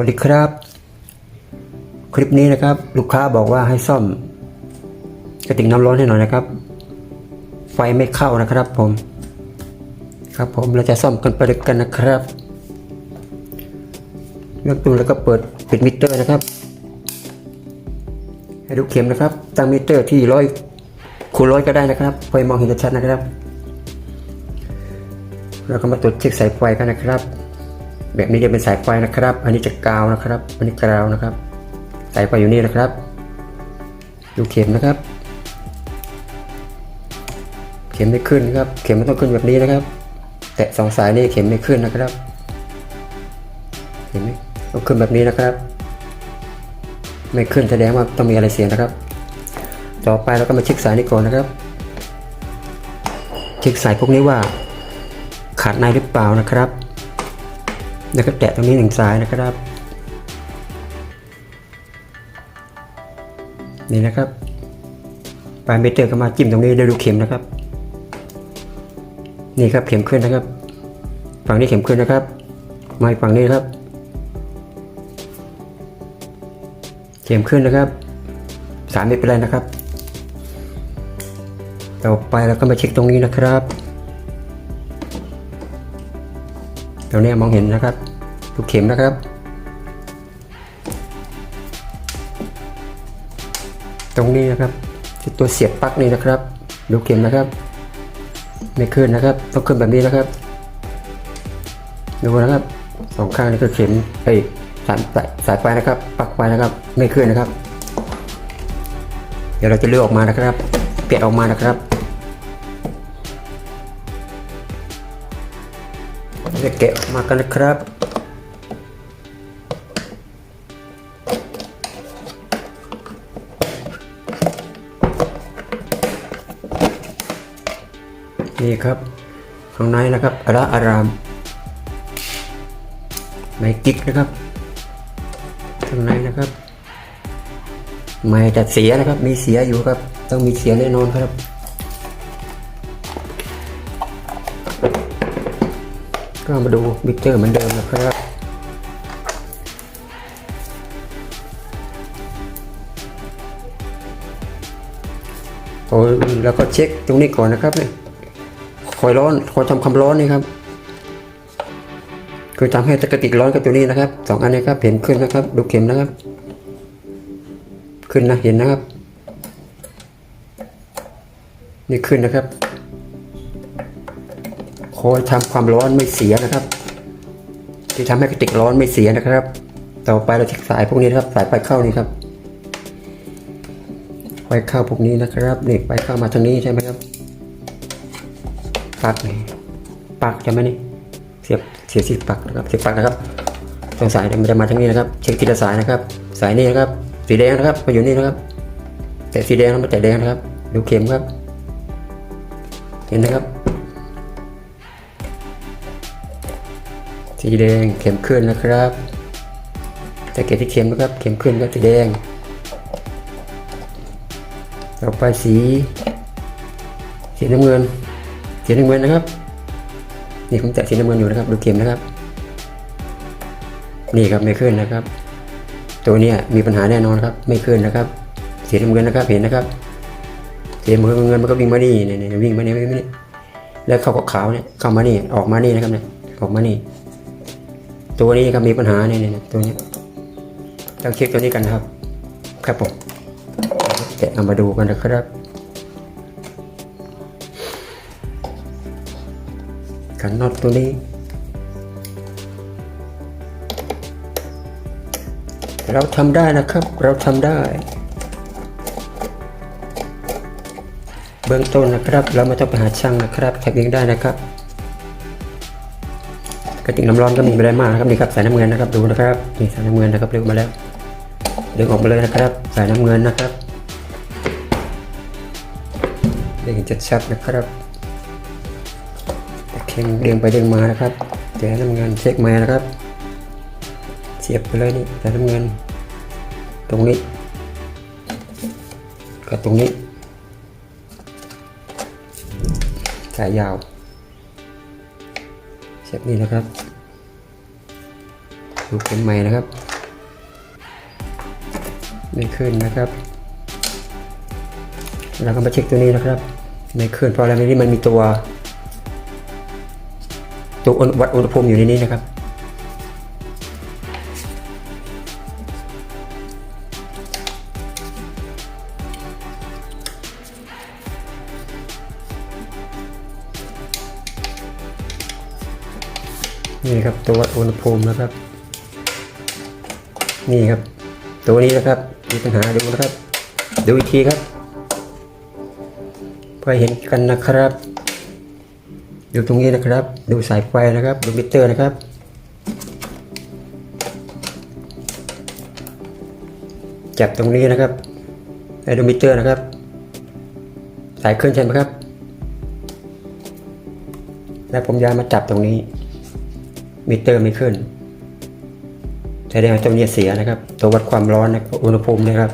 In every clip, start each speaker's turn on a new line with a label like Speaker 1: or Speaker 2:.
Speaker 1: วัสดีครับ คลิปนี้นะครับ ลูกค้าบอกว่าให้ซ่อม กระติกน้ำร้อนให้หน่อยนะครับ ไฟไม่เข้านะครับ ผม ครับผมเราจะซ่อมกันไปด้วยกันนะครับเลือกตู้แล้วก็เปิดปิดมิเตอร์นะครับ ให้ดูเข็มนะครับ ตั้งมิเตอร์ที่ร้อยคูณร้อยก็ได้นะครับเพื่อมองเห็นชัดนะครับ เราก็มาตรวจเช็คสายไฟกันนะครับ แบบนี้จะเป็นสายไฟนะครับ อันนี้จะกาวนะครับ อันนี้กาวนะครับ สายไฟอยู่นี่นะครับ ดูเข็มนะครับ เข็มไม่ขึ้นนะครับ เข็มมันต้องขึ้นแบบนี้นะครับ แตะสองสายนี่เข็มไม่ขึ้นนะครับเห็นไหมต้องขึ้นแบบนี้นะครับ ไม่ขึ้นแสดงว่าต้องมีอะไรเสียนะครับ ต่อไปเราก็มาเช็คสายนี้ก่อนนะครับ เช็คสายพวกนี้ว่าขาดในหรือเปล่านะครับ แล้วก็แตะตรงนี้หนึ่งสายนะครับ นี่นะครับปลายเมเตอร์ก็มาจิ้มตรงนี้ได้ดูเข็มนะครับ นี่ครับเข็มขึ้นนะครับ ฝั่งนี้เข็มขึ้นนะครับ มาฝั่งนี้ครับ เข็มขึ้นนะครับสายไม่เป็นไรนะครับ ต่อไปเราก็มาเช็คตรงนี้นะครับ ตรงนี้มองเห็นนะครับดูเข็มนะครับ ตรงนี้นะครับที่ตัวเสียบปลั๊กนี่นะครับดูเข็มนะครับ ไม่ขึ้นนะครับต้องขึ้นแบบนี้นะครับ ดูนะครับสองข้างนี่คือเข็มไอ้สายสายสายไฟนะครับปลั๊กไฟนะครับ ไม่ขึ้นนะครับ เดี๋ยวเราจะเลือกออกมานะครับ เปลี่ยนออกมานะครับ จะแกะออกมากันนะครับ นี่ครับ ข้างในนะครับอระอารามไม่กิ๊กนะครับ ข้างในนะครับ ไม่จะเสียนะครับ มีเสียอยู่ครับ ต้องมีเสียแน่นอนครับ ก็มาดูมิเตอร์เหมือนเดิมนะครับโอ้ยแล้วก็เช็คตรงนี้ก่อนนะครับเนี่ยคอยร้อนคอยทำความร้อนนี่ครับ คือทำให้ตะกติกร้อนกับตัวนี้นะครับสองอันนี้ครับเห็นขึ้นนะครับ ดูเข็มนะครับ ขึ้นนะเห็นนะครับ นี่ขึ้นนะครับ คอยทำความร้อนไม่เสียนะครับ ที่ทำให้กระติกร้อนไม่เสียนะครับ ต่อไปเราเช็คสายพวกนี้นะครับ สายไฟเข้านี่ครับไฟเข้าพวกนี้นะครับนี่ไฟเข้ามาทางนี้ใช่ไหมครับปลักนี่ปลักใช่ไหมนี่เสียบเสียบสิปลักนะครับเสียบปลักนะครับตรงสายเนี่ยมันจะมาทางนี้นะครับ เช็คทีละสายนะครับ สายนี้นะครับ สีแดงนะครับมาอยู่นี่นะครับ แต่สีแดงแล้วมาแต่แดงนะครับ ดูเข็มครับ เห็นนะครับ สีแดงเข็มขึ้นนะครับแต่เกตที่เข็มนะครับเข็มขึ้นก็สีแดงต่อไปสีสีน้ำเงินสีน้ำเงินนะครับ นี่ผมแตะสีน้ำเงินอยู่นะครับ ดูเข็มนะครับ นี่ครับไม่ขึ้นนะครับ ตัวนี้มีปัญหาแน่นอนครับ ไม่ขึ้นนะครับสีน้ำเงินนะครับเห็นนะครับสีน้ำเงินเงินมันก็วิ่งมานี่เนี่ยเนี่ยวิ่งมานี่วิ่งมานี่แล้วเข้ากับขาวเนี่ยเข้ามานี่ออกมานี่นะครับเนี่ยออกมานี่ ตัวนี้ครับมีปัญหาเนี่ยนะตัวนี้ต้องเช็คตัวนี้กันนะครับ ครับผมแกะเอามาดูกันนะครับกันน็อตตัวนี้เราทำได้นะครับ เราทำได้ เบื้องต้นนะครับ เราไม่ต้องไปหาช่างนะครับทำเองได้นะครับ ระติกน้ำร้อนก็มีไม่ได้มากนะครับนี่ครับสายน้ำเงินนะครับดูนะครับนี่สายน้ำเงินนะครับเลือกมาแล้วดึงออกมาเลยนะครับ สายน้ำเงินนะครับเด้งชัดๆนะครับตะเข่งเด้งไปเด้งมานะครับแต่น้ำเงินเช็คมานะครับ เสียบไปเลยนี่แต่น้ำเงิน ตรงนี้กับตรงนี้สายยาว เสียบนี่นะครับดูเป็นใหม่นะครับ ไม่ขึ้นนะครับ เราก็มาเช็คตัวนี้นะครับ ไม่ขึ้นเพราะอะไรนี่มันมีตัว ตัววัดอุณหภูมิอยู่ในนี้นะครับ นี่ครับตัววัดอุณหภูมินะครับ นี่ครับ ตัวนี้นะครับมีปัญหาดูนะครับดูอีกทีครับเพื่อเห็นกันนะครับ ดูตรงนี้นะครับ ดูสายไฟนะครับ ดูมิเตอร์นะครับจับตรงนี้นะครับไอ้ดูมิเตอร์นะครับ สายขึ้นใช่ไหมครับ แล้วผมยามาจับตรงนี้ มิเตอร์ไม่ขึ้นแสดงว่าตัวนี้เสียนะครับ ตัววัดความร้อนนะอุณหภูมินะครับ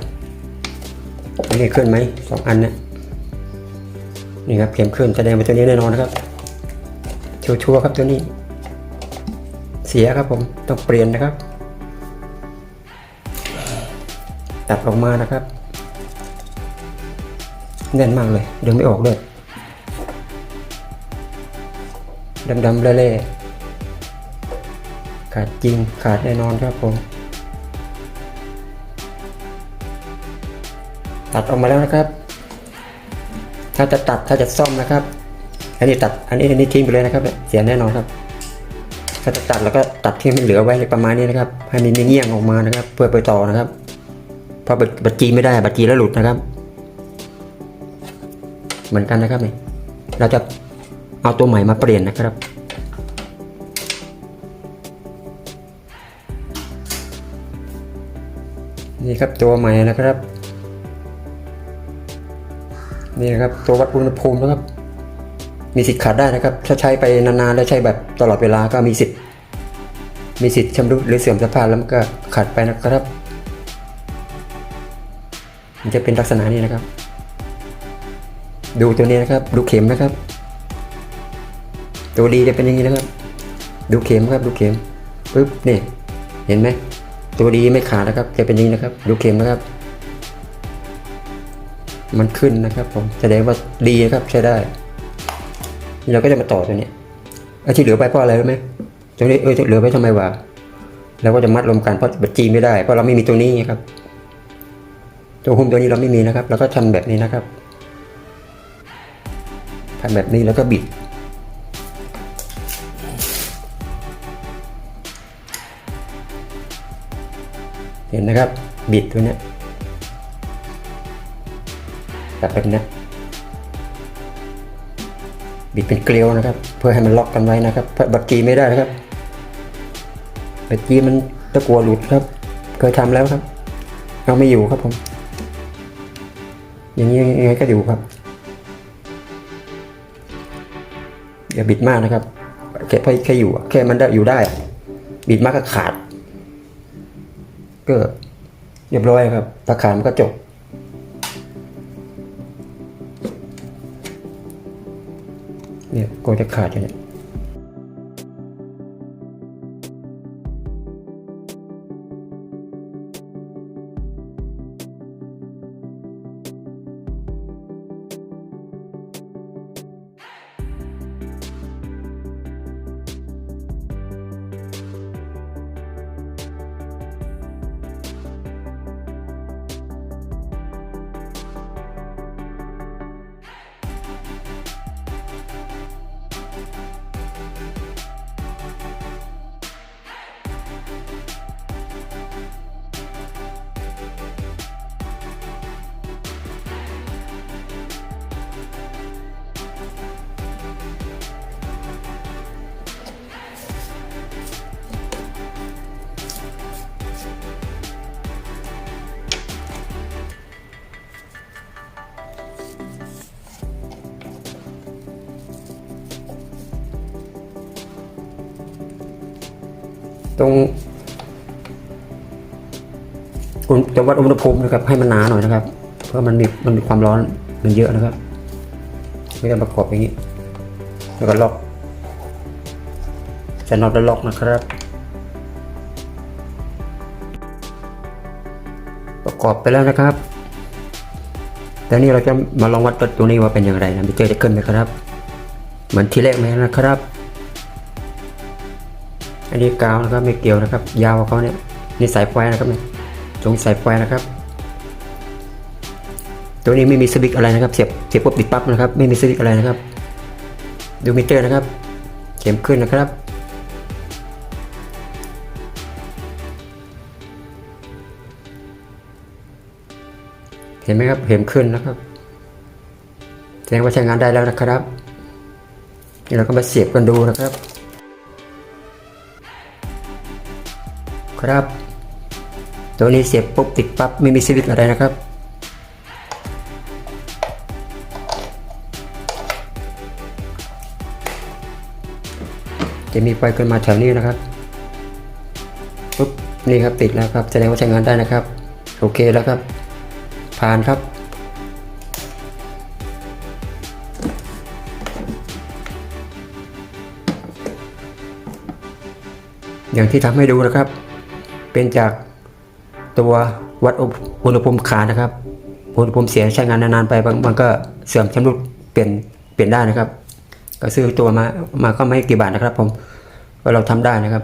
Speaker 1: อันนี้ขึ้นไหมสองอันนะนี่ครับเข็มขึ้นแสดงว่าตัวนี้แน่นอนนะครับชัวร์ครับตัวนี้ เสียครับผมต้องเปลี่ยนนะครับ ตัดออกมานะครับแน่นมากเลยดึงไม่ออกเลยดำๆเละๆ ขาดจริงขาดแน่นอนครับผม ตัดออกมาแล้วนะครับ ถ้าจะตัดถ้าจะซ่อมนะครับ อันนี้ตัดอันนี้อันนี้ทิ้งไปเลยนะครับเนี่ยเสียแน่นอนครับ ถ้าจะตัดแล้วก็ตัดที่มันเหลือไว้ประมาณนี้นะครับ ให้มันมีเงี้ยงออกมานะครับ เพื่อไปต่อนะครับเพราะบัตบัตรจีไม่ได้บัตรจีแล้วหลุดนะครับ เหมือนกันนะครับนี่เราจะเอาตัวใหม่มาเปลี่ยนนะครับ นี่ครับตัวใหม่นะครับ นี่นะครับตัววัดอุณหภูมินะครับ มีสิทธิ์ขาดได้นะครับ ถ้าใช้ไปนานๆแล้วใช้แบบตลอดเวลาก็มีสิทธิ์ มีสิทธิ์ชำรุดหรือเสื่อมสภาพแล้วมันก็ขาดไปนะครับ มันจะเป็นลักษณะนี้นะครับ ดูตัวนี้นะครับ ดูเข็มนะครับ ตัวดีจะเป็นอย่างนี้นะครับ ดูเข็มครับดูเข็มปึ๊บนี่เห็นไหม ตัวดีไม่ขาดนะครับจะเป็นอย่างนี้นะครับดูเข็มนะครับ มันขึ้นนะครับผมแสดงว่าดีนะครับใช้ได้เราก็จะมาต่อตัวนี้ไอ้ที่เหลือไปเพราะอะไรรู้ไหมตรงนี้เออเหลือไปทำไมวะเราก็จะมัดรวมกันเพราะบัตจีไม่ได้ เพราะเราไม่มีตัวนี้ไงครับ ตัวหุ้มตัวนี้เราไม่มีนะครับ เราก็ทำแบบนี้นะครับทำแบบนี้แล้วก็บิด ห็นนะครับ บิดตัวนี้แบบแบบเนี้ยบิดเป็นเกลียวนะครับ เพื่อให้มันล็อกกันไว้นะครับเพราะบัตรจีไม่ได้ครับบัตรจีมันตะกัวหลุดครับ เคยทำแล้วครับ เอาไม่อยู่ครับผม อย่างนี้ยังไงก็อยู่ครับอย่าบิดมากนะครับแค่แค่อยู่แค่มันได้อยู่ได้ บิดมากก็ขาด ก็เรียบร้อยครับตะขามันก็จบเนี่ยก็จะขาดอย่างเนี่ ตรงอุณจะวัดอุณหภูมินะครับ ให้มันหนาหน่อยนะครับ เพราะมันมีมันมีความร้อนมันเยอะนะครับไม่ต้องประกอบอย่างนี้ แล้วก็ล็อก จะน็อตแล้วล็อกนะครับ ประกอบไปแล้วนะครับแต่นี่เราจะมาลองวัดตัวนี้ว่าเป็นอย่างไรนะมิเตอร์จะขึ้นไหมครับ เหมือนที่แรกไหมนะครับ อันนี้กาวนะครับไม่เกี่ยวนะครับ ยาวเขาเนี่ยนี่สายไฟนะครับเนี่ยตรงสายไฟนะครับ ตัวนี้ไม่มีสวิตช์อะไรนะครับ เสียบเสียบปุ๊บติดปั๊บนะครับ ไม่มีสวิตช์อะไรนะครับดูมิเตอร์นะครับ เข็มขึ้นนะครับเห็นไหมครับเข็มขึ้นนะครับแสดงว่าใช้งานได้แล้วนะครับนี่เราก็มาเสียบกันดูนะครับ ครับ ตัวนี้เสียบปุ๊บติดปั๊บไม่มีสวิตอะไรนะครับ จะมีไฟขึ้นมาแถวนี้นะครับปุ๊บนี่ครับติดแล้วครับแสดงว่าใช้งานได้นะครับ โอเคแล้วครับ ผ่านครับอย่างที่ทำให้ดูนะครับ เป็นจากตัววัดอุณหภูมิขานะครับอุณหภูมิเสียใช้งานนานๆไปบางก็เสื่อมชำรุดเปลี่ยนเปลี่ยนได้นะครับ ก็ซื้อตัวมามาก็ไม่กี่บาทนะครับ ผมก็เราทำได้นะครับ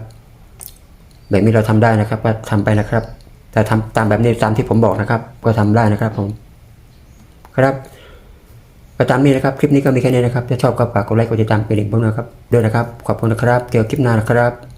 Speaker 1: แบบนี้เราทำได้นะครับ ก็ทำไปนะครับ แต่ทำตามแบบนี้ตามที่ผมบอกนะครับ ก็ทำได้นะครับผมครับก็ตามนี้นะครับ คลิปนี้ก็มีแค่นี้นะครับถ้าชอบก็ฝากกดไลค์กดติดตามเป็นลิงก์พวกนะครับด้วยนะครับ ขอบคุณนะครับ เจอคลิปหน้านะครับ